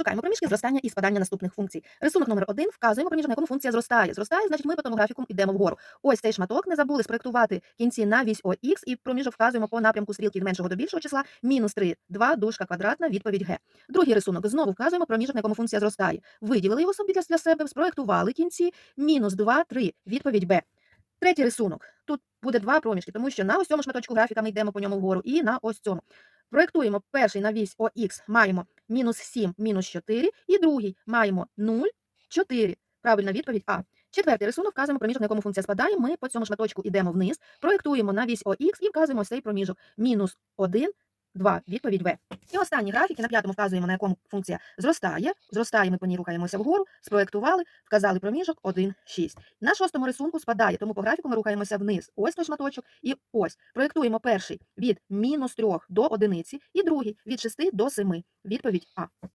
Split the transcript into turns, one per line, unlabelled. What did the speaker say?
Шукаємо проміжки зростання і спадання наступних функцій. Рисунок номер один вказуємо проміжок, на якому функція зростає. Зростає, значить, ми по тому графіку йдемо вгору. Ось цей шматок не забули спроектувати кінці на вісь ОХ і проміжок вказуємо по напрямку стрілки від меншого до більшого числа мінус 3, 2, дужка квадратна, відповідь Г. Другий рисунок знову вказуємо проміжок, на якому функція зростає. Виділили його собі для, себе, спроектували кінці мінус 2, 3, відповідь Б. Третій рисунок. Тут буде два проміжки, тому що на ось цьому шматочку графіка ми йдемо по ньому вгору, і на ось цьому. Проєктуємо перший на вісь ОХ, маємо мінус 7, мінус 4, і другий маємо 0, 4. Правильна відповідь А. Четвертий рисунок вказуємо проміжок, на якому функція спадає. Ми по цьому шматочку йдемо вниз, проєктуємо на вісь ОХ і вказуємо цей проміжок. Мінус 1, 2, відповідь В. І останні графіки на п'ятому вказуємо, на якому функція зростає. Зростає, ми по ній рухаємося вгору, спроєктували, вказали проміжок 1, 6. На шостому рисунку спадає, тому по графіку ми рухаємося вниз. Ось той шматочок і ось. Проєктуємо перший від мінус 3 до 1, і другий від 6 до 7. Відповідь А.